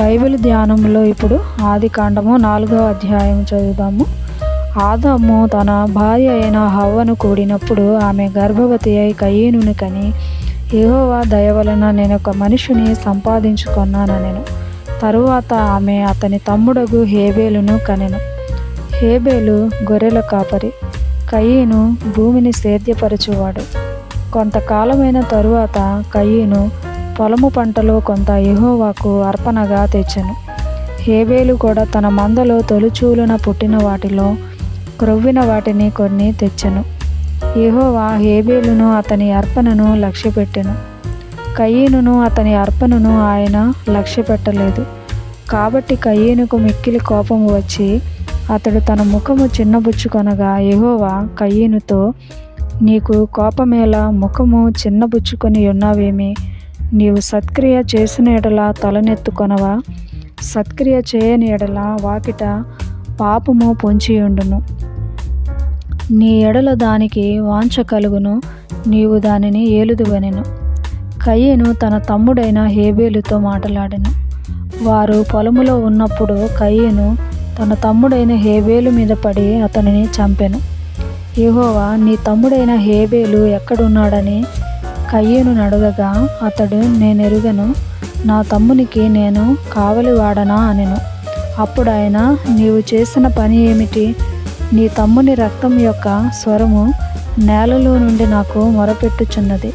Bible ధ్యానంలో ఇప్పుడు ఆది కాండము నాలుగో అధ్యాయం చదువుదాము. ఆదాము తన భార్య అయిన హవ్వను కూడినప్పుడు ఆమె గర్భవతి అయి కయ్యేనుని కని ఏహోవా దయ వలన నేను ఒక మనిషిని సంపాదించుకున్నాను నేను తరువాత ఆమె అతని తమ్ముడగు హేబేలును కనెను. హేబేలు గొర్రెల కాపరి కయ్యేను భూమిని సేద్యపరచువాడు. కొంతకాలమైన తరువాత కయ్యేను పొలము పంటలో కొంత యెహోవాకు అర్పణగా తెచ్చెను. హేబేలు కూడా తన మందలో తొలిచూలున పుట్టిన వాటిలో క్రొవ్విన వాటిని కొన్ని తెచ్చెను. యెహోవా హేబేలును అతని అర్పణను లక్ష్యపెట్టెను. కయ్యేనును అతని అర్పణను ఆయన లక్ష్యపెట్టలేదు. కాబట్టి కయ్యేనుకు మిక్కిలి కోపము వచ్చి అతడు తన ముఖము చిన్నబుచ్చుకొనగా యెహోవా కయ్యేనుతో నీకు కోపమేలా ముఖము చిన్నబుచ్చుకొని ఉన్నావేమి? నీవు సత్క్రియ చేసిన ఎడల తలనెత్తుకొనవా? సత్క్రియ చేయని ఎడల వాకిట పాపము పొంచియుండును. నీ ఎడల దానికి వాంఛ కలుగును నీవు దానిని ఏలుదువనెను. కయ్యను తన తమ్ముడైన హేబేలుతో మాట్లాడెను. వారు పొలములో ఉన్నప్పుడు కయ్యను తన తమ్ముడైన హేబేలు మీద పడి అతనిని చంపెను. యహోవా నీ తమ్ముడైన హేబేలు ఎక్కడున్నాడని కయ్యను అడగగా అతడు నేనెరుగను నా తమ్మునికి నేను కావలివాడనా అనెను. అప్పుడు ఆయన నీవు చేసిన పని ఏమిటి? నీ తమ్ముని రక్తం యొక్క స్వరము నేలలో నుండి నాకు మొరపెట్టుచున్నది.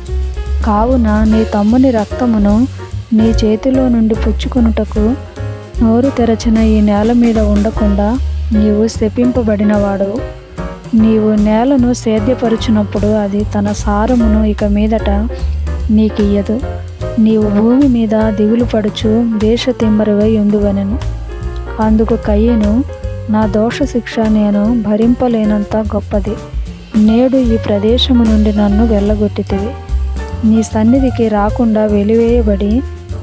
కావున నీ తమ్ముని రక్తమును నీ చేతిలో నుండి పుచ్చుకొనుటకు నోరు తెరచిన ఈ నేల మీద ఉండకుండా నీవు శపింపబడినవాడు నీవు నేలను సేద్యపరుచినప్పుడు అది తన సారమును ఇక మీదట నీకియ్యదు. నీవు భూమి మీద దిగులు పడుచు దేశ తిమ్మరువై ఉందువనెను అందుకు కయ్యను నా దోష శిక్ష నేను భరింపలేనంత గొప్పది. నేడు ఈ ప్రదేశము నుండి నన్ను వెళ్ళగొట్టితివి. నీ సన్నిధికి రాకుండా వెలివేయబడి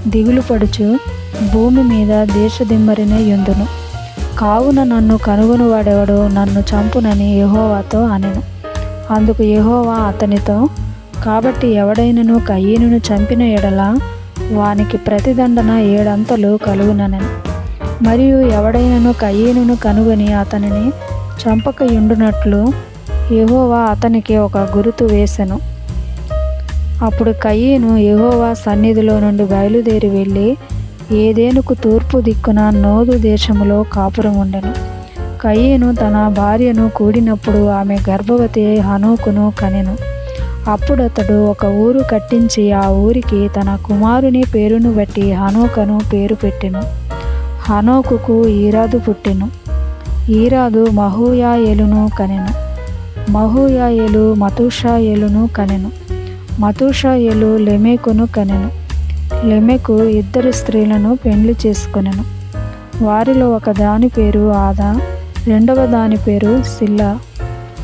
దిగులు పడుచు భూమి మీద దేశదిమ్మరినే ఎందును కావున నన్ను కనుగొనువాడెవడో నన్ను చంపునని యహోవాతో అనెను. అందుకు యహోవా అతనితో కాబట్టి ఎవడైనను కయ్యను చంపిన ఎడల వానికి ప్రతిదండన ఏడంతలు కలుగుననెను. మరియు ఎవడైనను కయ్యేనును కనుగొని అతనిని చంపకయుండునట్లు యహోవా అతనికి ఒక గురుతు వేసెను. అప్పుడు కయ్యేను యహోవా సన్నిధిలో నుండి బయలుదేరి వెళ్ళి ఏదేనుకు తూర్పు దిక్కున నోదు దేశములో కాపురం ఉండెను. కయ్యేను తన భార్యను కూడినప్పుడు ఆమె గర్భవతి అయి హనోకును కనెను. అప్పుడు అతడు ఒక ఊరు కట్టించి ఆ ఊరికి తన కుమారుని పేరును బట్టి హనోకను పేరు పెట్టెను. హనోకుకు ఈరాదు పుట్టెను. ఈరాదు మహూయాయేలును కనెను. మహూయాయేలు మతుషాయేలును కనెను. మతుషాయేలు లెమేకును కనెను. లెమెకు ఇద్దరు స్త్రీలను పెండ్లి చేసుకొనెను. వారిలో ఒక దాని పేరు ఆదా రెండవ దాని పేరు సిల్లా.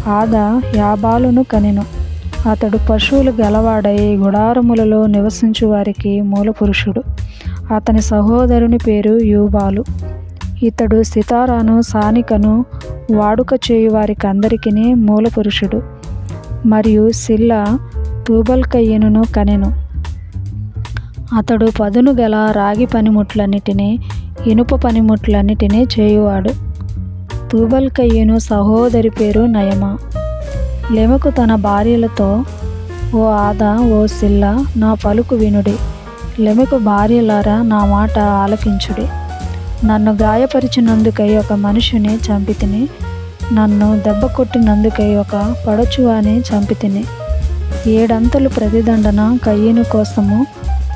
ఆదా యాబాలును కనెను. అతడు పశువులు గలవాడై గుడారములలో నివసించు వారికి మూలపురుషుడు. అతని సహోదరుని పేరు యూబాలు. ఇతడు సితారాను సానికను వాడుక చేయు వారికి అందరికీ మూలపురుషుడు. మరియు సిల్లా తూబల్కయ్యను కనెను. అతడు పదును గల రాగి పనిముట్లన్నిటినీ ఇనుప పనిముట్లన్నిటినీ చేయువాడు. తూబల్కయ్యను సహోదరి పేరు నయమ. లెమకు తన భార్యలతో ఓ ఆదా ఓ సిల్ల నా పలుకు వినుడి. లెమెకు భార్యలారా నా మాట ఆలకించుడి. నన్ను గాయపరిచినందుకై ఒక మనిషిని చంపితిని. నన్ను దెబ్బ కొట్టినందుకై ఒక పడచువాని చంపితిని. ఏడంతలు ప్రతిదండన కయ్యను కోసము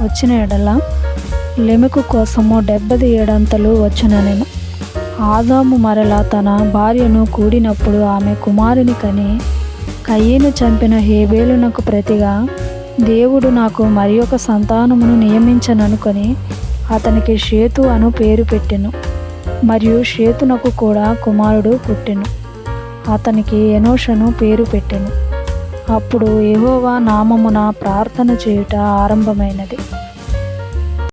వచ్చిన ఎడల లెమెకు కోసము డెబ్బది ఏడంతలు వచ్చుననెను ఆదాము మరల తన భార్యను కూడినప్పుడు ఆమె కుమారుని కని కయ్యను చంపిన హేబేలునకు ప్రతిగా దేవుడు నాకు మరి ఒక సంతానమును నియమించననుకొని అతనికి షేతు అను పేరు పెట్టెను. మరియు షేతునకు కూడా కుమారుడు పుట్టెను. అతనికి ఎనోషను పేరు పెట్టెను. అప్పుడు యెహోవా నామమున ప్రార్థన చేయుట ఆరంభమైనది.